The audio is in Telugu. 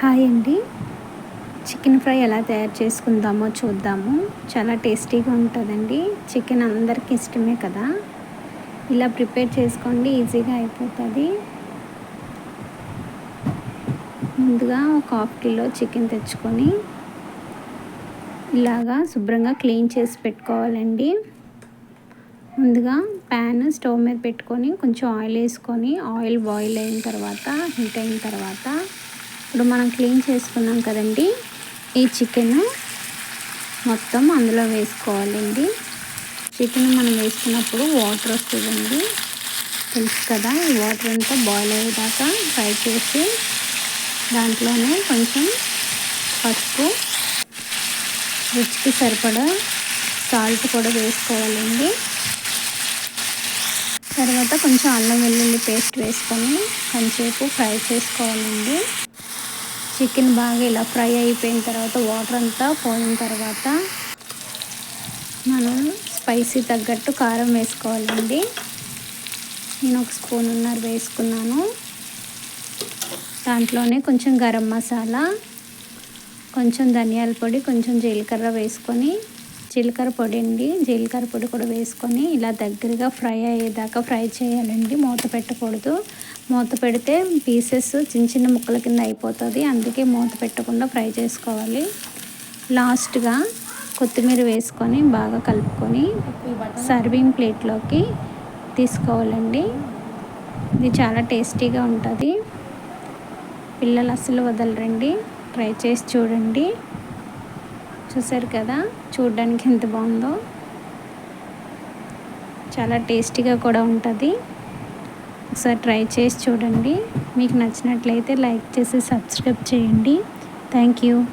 హాయ్ అండి. చికెన్ ఫ్రై ఎలా తయారు చేసుకుందామో చూద్దాము. చాలా టేస్టీగా ఉంటుందండి. చికెన్ అందరికి ఇష్టమే కదా. ఇలా ప్రిపేర్ చేసుకోండి ఈజీగా అయిపోతుంది. ముందుగా ఒక హాఫ్ కిలో చికెన్ తెచ్చుకొని ఇలాగా శుభ్రంగా క్లీన్ చేసి పెట్టుకోవాలండి. ముందుగా ప్యాన్ స్టవ్ మీద పెట్టుకొని కొంచెం ఆయిల్ వేసుకొని ఆయిల్ బాయిల్ అయిన తర్వాత హీట్ అయిన తర్వాత ఇప్పుడు మనం క్లీన్ చేసుకున్నాం కదండి. ఈ చికెన్ మొత్తం అందులో వేసుకోవాలండి. చికెన్ మనం వేసుకున్నప్పుడు వాటర్ వస్తుందండి. తెలుసు కదా ఈ వాటర్ అంతా బాయిల్ అయ్యేదాకా ఫ్రై చేసి దాంట్లోనే కొంచెం పసుపు రుచికి సరిపడా సాల్ట్ కూడా వేసుకోవాలండి. తర్వాత కొంచెం అల్లం వెల్లుల్లి పేస్ట్ వేసుకొని కొంచెంసేపు ఫ్రై చేసుకోవాలండి. చికెన్ బాగా ఇలా ఫ్రై అయిపోయిన తర్వాత వాటర్ అంతా పోయిన తర్వాత మనం స్పైసీ తగ్గట్టు కారం వేసుకోవాలండి. నేను ఒక స్పూన్ ఉన్నారు వేసుకున్నాను. దాంట్లోనే కొంచెం గరం మసాలా కొంచెం ధనియాల పొడి కొంచెం జీలకర్ర వేసుకొని జీలకర్ర పొడి అండి. జీలకర్ర పొడి కూడా వేసుకొని ఇలా దగ్గరగా ఫ్రై అయ్యేదాకా ఫ్రై చేయాలండి. మూత పెట్టకూడదు. మూత పెడితే పీసెస్ చిన్న చిన్న ముక్కల కింద అయిపోతుంది. అందుకే మూత పెట్టకుండా ఫ్రై చేసుకోవాలి. లాస్ట్గా కొత్తిమీర వేసుకొని బాగా కలుపుకొని సర్వింగ్ ప్లేట్లోకి తీసుకోవాలండి. ఇది చాలా టేస్టీగా ఉంటుంది. పిల్లలు అస్సలు వదలరండి. ట్రై చేసి చూడండి. చూసారు కదా? చూడడానికి ఎంత బాగుందో. చాలా టేస్టీగా కూడా ఉంటుంది. ఒకసారి ట్రై చేసి చూడండి. మీకు నచ్చినట్లయితే లైక్ చేసి సబ్స్క్రైబ్ చేయండి. Thank you.